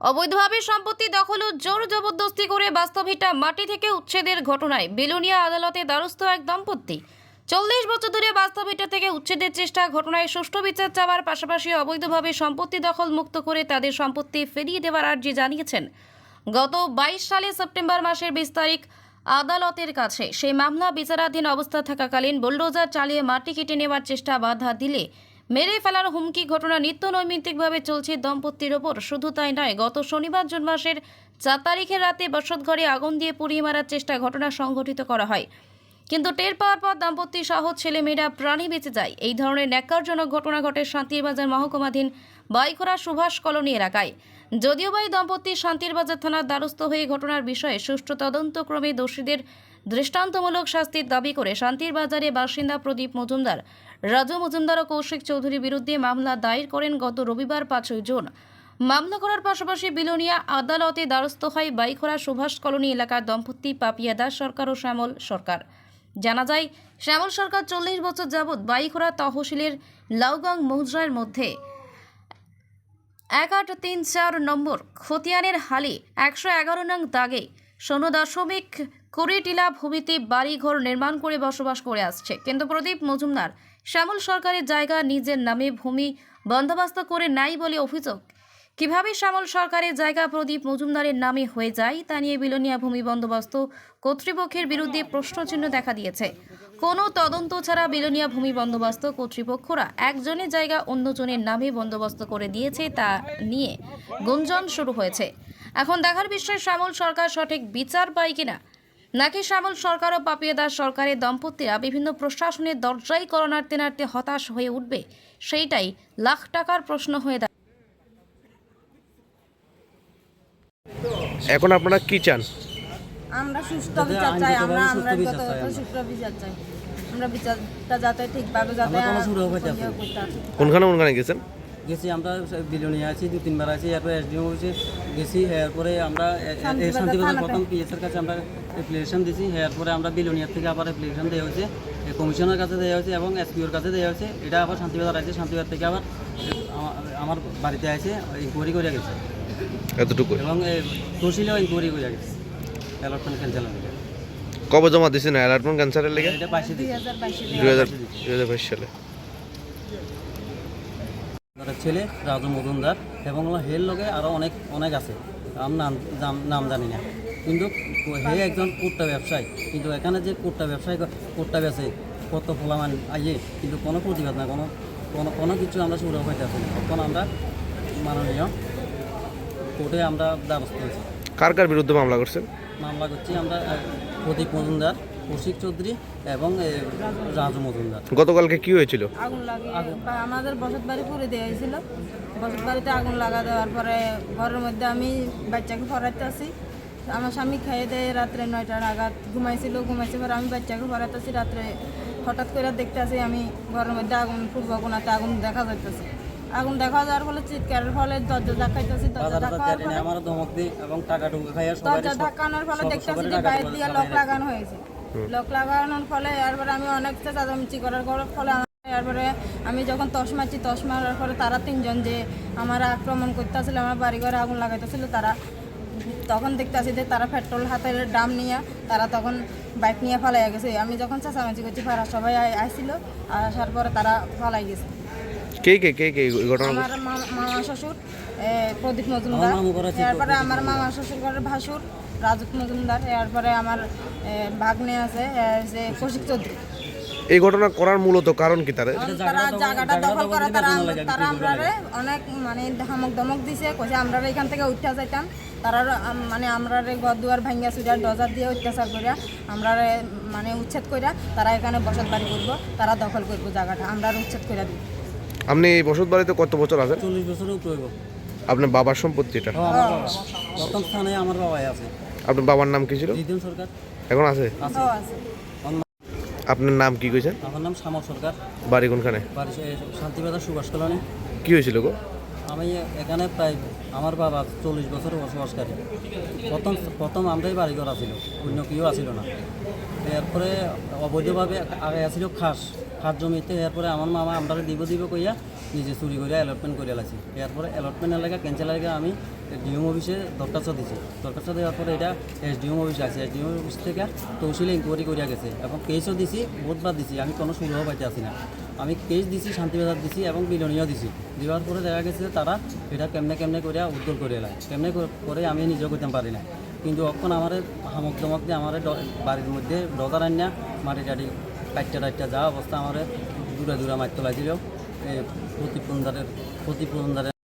অবৈধভাবে সম্পত্তি দখল ও জোর জবরদস্তি করে বাস্তবিকটা মাটি থেকে উচ্ছেদের ঘটনায় বেলুনিয়া আদালতে দ্বারস্থ এক দম্পতি। চল্লিশ বছর ধরে বাস্তবিকটা থেকে উচ্ছেদের চেষ্টা, ঘটনায় সুষ্ঠু বিচার চাওয়ার পাশাপাশি অবৈধভাবে সম্পত্তি দখল মুক্ত করে তাদের সম্পত্তি ফিরিয়ে দেওয়ার আর্জি জানিয়েছেন। গত বাইশ সালে সেপ্টেম্বর মাসের বিশ তারিখ আদালতের কাছে সেই মামলা বিচারাধীন অবস্থা থাকাকালীন বুলডোজার চালিয়ে মাটি কেটে নেওয়ার চেষ্টা বাধা দিলে মেরে ফেলার হুমকি ঘটনা নিত্য নৈমিত্তিকভাবে চলছে দম্পতির ওপর। শুধু তাই নয়, গত শনিবার জুন মাসের চার তারিখের রাতে বসতঘরে আগুন দিয়ে পুড়িয়ে মারার চেষ্টা ঘটনা সংঘটিত করা হয়। কিন্তু টের পাওয়ার পর দাম্পত্য সহ ছেলেমেয়েরা প্রাণী বেঁচে যায়। এই ধরনের ন্যাকারজনক ঘটনা ঘটে শান্তির বাজার মহকুমাধীন বাইখরা সুভাষ কলোনি এলাকায়। যদিও বা এই দম্পতি শান্তির বাজার থানার দ্বারস্থ হয়ে ঘটনার বিষয়ে সুষ্ঠু তদন্তক্রমে দোষীদের দৃষ্টান্তমূলক শাস্তির দাবি করে শান্তির বাজারে বাসিন্দা প্রদীপ মজুমদার, রাজু মজুমদার ও কৌশিক চৌধুরীর বিরুদ্ধে মামলা দায়ের করেন গত রবিবার পাঁচই জুন। মামলা করার পাশাপাশি বিলোনিয়া আদালতে দ্বারস্থ হয় বাইখরা সুভাষ কলোনি এলাকার দম্পতি পাপিয়া দাস সরকার ও শ্যামল সরকার। জানা যায়, শ্যামল সরকার চল্লিশ বছর যাবৎ বাইখরা তহসিলের লাউগাং মৌজার মধ্যে আট তিন চার নম্বর, খতিয়ানের হালি একশো এগারো নং দাগে শূন্য দশমিক কুড়ি টিলা ভূমিতে বাড়িঘর নির্মাণ করে বসবাস করে আসছে। কিন্তু প্রদীপ মজুমদার, শ্যামল সরকারের জায়গা নিজের নামে ভূমি বন্দোবস্ত করে নাই বলে অভিযোগ। কীভাবে শ্যামল সরকারের জায়গা প্রদীপ মজুমদারের নামে হয়ে যায় তা নিয়ে বিলোনিয়া ভূমি বন্দোবস্ত কর্তৃপক্ষের বিরুদ্ধে প্রশ্নচিহ্ন দেখা দিয়েছে। কোনো তদন্ত ছাড়া বিলোনিয়া ভূমি বন্দোবস্ত কর্তৃপক্ষরা একজনের জায়গা অন্যজনের নামে বন্দোবস্ত করে দিয়েছে তা নিয়ে গুঞ্জন শুরু হয়েছে। এখন দেখার বিষয়, শ্যামল সরকার সঠিক বিচার পায় কিনা? নাকি শ্যামল সরকার ও পাপিয়া দাস সরকারের দম্পতিরা বিভিন্ন প্রশাসনের দরজাই করোনার্তে নাড়তে হতাশ হয়ে উঠবে, সেইটাই লাখ টাকার প্রশ্ন হয়ে দাঁড়ায়। এখন আপনারা কি চান? আমরা সুস্থ বিচার চাই আমরা আমরা। সুস্থ বিচার চাই। আমরা বিচারটা যাতে ঠিকভাবে যাতে। কোনখানে কোনখানে গেছেন? গেছি আমরা বিলনি আছি দু তিনবার আছি এরপরে এসডিও হয়েছে গেছি এরপরে আমরা শান্তিবাজার প্রথম পিএসের কাছে আমরা অ্যাপ্লিকেশন দিয়েছি এরপরে আমরা বিলনিয়ার থেকে আবার অ্যাপ্লিকেশন দেওয়া হয়েছে কমিশনের কাছে দেওয়া হয়েছে এবং এসপিওর কাছে দেওয়া হয়েছে এটা আবার শান্তিবাজার আছে শান্তিবাজার থেকে আবার আমার বাড়িতে আছে ইনকোয়ারি করে গেছে। এতটুকু এবং তহসিলেও ইনকোয়ারি করে গেছে। অ্যালটমেন্ট ক্যান্সেল হয়ে কবে জমা দিয়েছেন অ্যালার্টমেন্ট ক্যান্সারের লেগে? এটা বাইশে দুই দিয়েছে হাজার বাইশে দুই হাজার দুই হাজার বাইশ সালে। তার ছেলে রাজু মজুমদার এবং হলো হের লগে আরও অনেক অনেক আছে। আমি নাম নাম জানি না। কিন্তু হে একজন কুট্টা ব্যবসায়ী। কিন্তু এখানে যে কুট্টা ব্যবসায়ী কুট্টা বেছে কত ফলামান আইয়ে কিন্তু কোনো প্রতিবাদ না কোনো কোনো কোনো কিছু আমরা সুবিধা পাইতে না। তখন আমরা মাননীয় কোর্টে আমরা ব্যবস্থা হয়েছি। কার কার বিরুদ্ধে মামলা করছেন? মামলা করছি আমরা প্রদীপ মজুমদার কৌশিক চৌধুরী এবং রাজু মজুমদার। গতকালকে কি হয়েছিল? আগুন লাগে বা আমাদের বসত বাড়ি পুড়ে দেওয়া হয়েছিল। বসত বাড়িতে আগুন লাগা দেওয়ার পরে ঘরের মধ্যে আমি বাচ্চাকে পড়াইতে আসি। আমার স্বামী খেয়ে দেয় রাত্রে নয়টার আঘাত ঘুমাইছিল। ঘুমাইছে পরে আমি বাচ্চাকে পড়াইতে আসি। রাত্রে হঠাৎ করে দেখতে আসি আমি ঘরের মধ্যে আগুন পূর্ব কোনাতে আগুন দেখা যাইতেছে। আগুন দেখা যাওয়ার ফলে চিৎকারের ফলে দরজা ধাক্কাইতেছি দরজা আমার ধমক দিই এবং টাকা টুকু খাইয়া সবাই দরজা ধাক্কানোর ফলে দেখতেছি যে বাইরে দিয়ে লক লাগানো হয়েছে। লক লাগানোর ফলে এরপরে আমি অনেক চেঁচামেচি করার করার ফলে আমার- এরপরে আমি যখন তস মারছি তস মারার পরে তারা তিনজন যে আমার আক্রমণ করতেছিল আমার বাড়ি ঘরে আগুন লাগাইতেছিল তারা তখন দেখতেছি যে তারা পেট্রোল হাতের ডাম নিয়ে তারা তখন বাইক নিয়ে ফালাই গেছে। আমি যখন চেঁচামেচি করছি ফারা সবাই আসছিল আর আসার পরে তারা ফালাই গেছে। কে কে কে কে ঘটনা আমার মামা শ্বশুর প্রদীপ মজুমদার আমার মামা শ্বশুর ঘরের ভাসুর রাজুক মজুমদার এরপরে আমার ভাগ্নে আছে যে কৌশিক চৌধুরী। এই ঘটনা করার মূলত কারণ কি তারা তারা জায়গাটা দখল করা তারা তারা আমরা অনেক মানে ধমক ধমক দিছে কইছে আমরা এখান থেকে উঠতে যাইতাম। তারা মানে আমরা ঘর দুয়ার ভাঙ্গা চুরিয়ার ডজার দিয়ে অত্যাচার করিয়া আমরা মানে উচ্ছেদ কইরা তারা এখানে বসত বাড়ি করব তারা দখল করব জায়গাটা আমরা উচ্ছেদ কইরা দিব। আপনি এই বসত বাড়িতে কত বছর আছেন? চল্লিশ বছরের উপরে হইব। আপনার বাবার সম্পত্তি এটা? ও, আমার বাবা। প্রথম স্থানে আমার বাবাই আছে। আপনার বাবার নাম কি ছিল? সরকার। এখন আছে? আছে। আপনার নাম কি কইছেন? আমার নাম শ্যামল সরকার। বাড়ি কোনখানে? বাড়ি সে- শান্তিবাজার সুভাষ কলোনি। কি হয়েছিল গো? আমি এখানে প্রায় আমার বাবা চল্লিশ বছর বসবাসকারী প্রথম প্রথম আমরাই বাড়ি করা ছিল অন্য কেউ আসিল না। এরপরে অবৈধভাবে আগে আসিল খাস। খাস জমিতে এরপরে আমার মামা আমরা দিব দিব কইয়া নিজে চুরি করে অ্যালটমেন্ট করে লাগছি এরপরে অ্যালটমেন্ট এলাকা ক্যান্সেল এলাকা আমি ডিএম অফিসে দরখাস্ত দিছি। দরখাস্ত দেওয়ার পরে এটা এসডিএম অফিসে আছে। এসডিএম অফিস থেকে তহসিলে ইনকোয়ারি করিয়া গেছে এবং কেসও দিছি বহুতবার দিছি। আমি কোনো সুবিধাও পাইতে আসি না। আমি কেস দিছি শান্তিবাজার দিছি এবং বিলনীয় দিছি। দেওয়ার পরে দেখা গেছে তারা এটা কেমনে কেমনে করে উদ্ধার করে এলাই কেমনে করে- আমি নিজেও করতে পারি না। কিন্তু অক্ষণ আমার হামক দমক দিয়ে আমার বাড়ির মধ্যে ডজার আনিয়া মাটি টাটি কাটটা টাটটা যাওয়া অবস্থা আমার দূরে দূরে মারতে লাগছিল প্রতিপন্দারের প্রতিপন্দারের